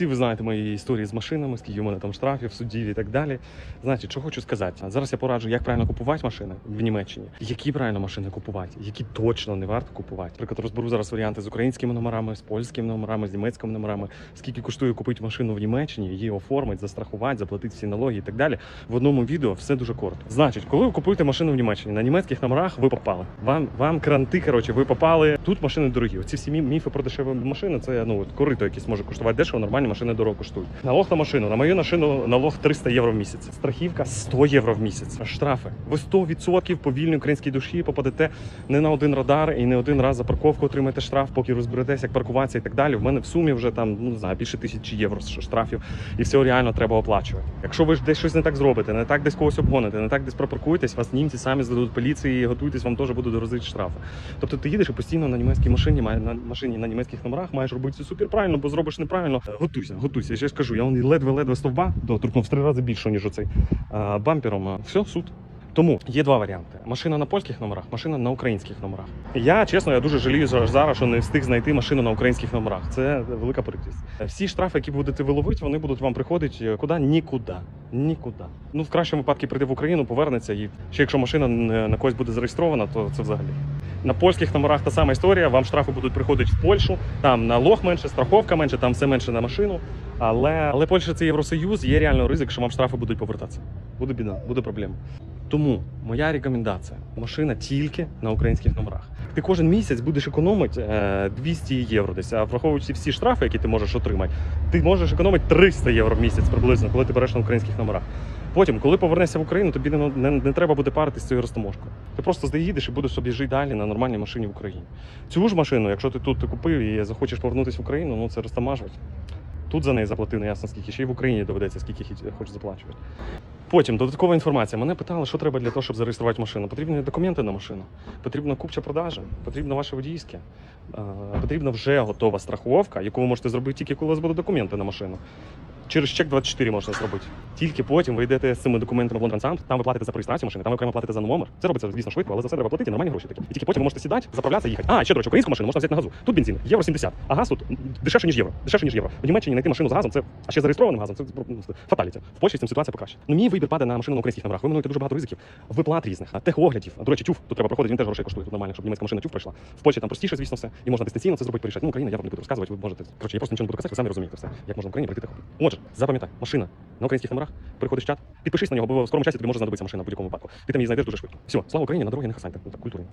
Всі ви знаєте мої історії з машинами, скільки у мене там штрафів, судів і так далі. Значить, що хочу сказати. Зараз я пораджу, як правильно купувати машини в Німеччині, які правильно машини купувати, які точно не варто купувати. Наприклад, розберу зараз варіанти з українськими номерами, з польськими номерами, з німецькими номерами. Скільки коштує купити машину в Німеччині, її оформити, застрахувати, заплатити всі налоги і так далі. В одному відео все дуже коротко. Значить, коли ви купуєте машину в Німеччині, на німецьких номерах ви попали. Вам вам кранти, коротше, ви попали. Тут машини дорогі. Оці всі міфи про дешеві машини, це ну корито якесь може коштувати дешево, нормальні машини дорого коштують. Налог на машину. На мою машину налог 300 євро в місяць. Страхівка 100 євро в місяць. Штрафи. Ви 100% по вільній українській душі попадете не на один радар і не один раз за парковку отримаєте штраф, поки розберетеся, як паркуватися і так далі. В мене в сумі вже там ну не знаю більше тисячі євро штрафів, і все реально треба оплачувати. Якщо ви ж десь щось не так зробите, не так десь когось обгоните, не так десь пропаркуєтесь, вас німці самі здадуть поліції, і готуйтесь, вам теж будуть розити штрафи. Тобто ти їдеш і постійно на німецькій машині, на машині на німецьких номерах маєш робити все супер правильно, бо зробиш неправильно. Е, Готуйся, готуйся. Я ще ж кажу, я ледве-ледве стовба доторкнув в три рази більше, ніж оцей бампером. Все, суд. Тому є два варіанти: машина на польських номерах, машина на українських номерах. Я чесно, я дуже жалію за- зараз, що не встиг знайти машину на українських номерах. Це велика прикрість. Всі штрафи, які будете ви ловити, вони будуть вам приходити куди? Нікуди. Нікуди. Ну в кращому випадку прийде в Україну, повернеться, і ще якщо машина на когось буде зареєстрована, то це взагалі. На польських номерах та сама історія. Вам штрафи будуть приходити в Польщу. Там налог менше, страховка менше, там все менше на машину. Але але Польща це Євросоюз, є реально ризик, що вам штрафи будуть повертатися. Буде біда, буде проблема. Тому моя рекомендація: машина тільки на українських номерах. Ти кожен місяць будеш економити е, 200 євро десь, а враховуючи всі штрафи, які ти можеш отримати, ти можеш економити 300 євро в місяць приблизно, коли ти береш на українських номерах. Потім, коли повернешся в Україну, тобі не, не, не треба буде паритися з цією розтаможкою. Ти просто заїдеш і будеш собі жити далі на нормальній машині в Україні. Цю ж машину, якщо ти тут купив і захочеш повернутися в Україну, ну це розтамажувати. Тут за неї заплатив неясно скільки, ще й в Україні доведеться, скільки хочеш заплачувати. Потім додаткова інформація. Мене питали, що треба для того, щоб зареєструвати машину. Потрібні документи на машину, потрібна купча продажа, потрібно ваше водійське, потрібна вже готова страховка, яку ви можете зробити тільки коли у вас будуть документи на машину. Через чек 24 можна зробити. Тільки потім ви йдете з цими документами в Лондонсамп, там ви платите за реєстрацію машини, там ви окремо платите за номер. Це робиться, звісно, швидко, але за це треба платити нормальні гроші такі. І тільки потім ви можете сідати, заправлятися, їхати. А, ще до речі, українську машину можна взяти на газу. Тут бензин, євро 70, а газ тут дешевше, ніж євро. Дешевше, ніж євро. В Німеччині знайти машину з газом, це а ще зареєстрованим газом, це ну, фаталіті. В Польщі з цим ситуація покраще. Ну, мій вибір падає на машину на українських номерах. Ви минуєте дуже багато ризиків, виплат різних, техоглядів. До речі, тюф, тут треба проходити, він теж грошей коштує. Тут нормально, щоб німецька машина тюф пройшла. В Польщі там простіше, звісно, все. І можна дистанційно це зробити, порішати. Ну, Україна, я вам не буду розказувати, ви можете. Коротше, я просто нічого не буду казати, ви самі розумієте все. Як можна в Україні пройти. Отже, запам'ятай, машина на українських номерах, приходиш в чат, підпишись на нього, бо в скорому часі тобі може знадобитися машина в будь-якому випадку. Ти там її знайдеш дуже швидко. Все, слава Україні, на дороги не хасаньте. Ну, так, культурно.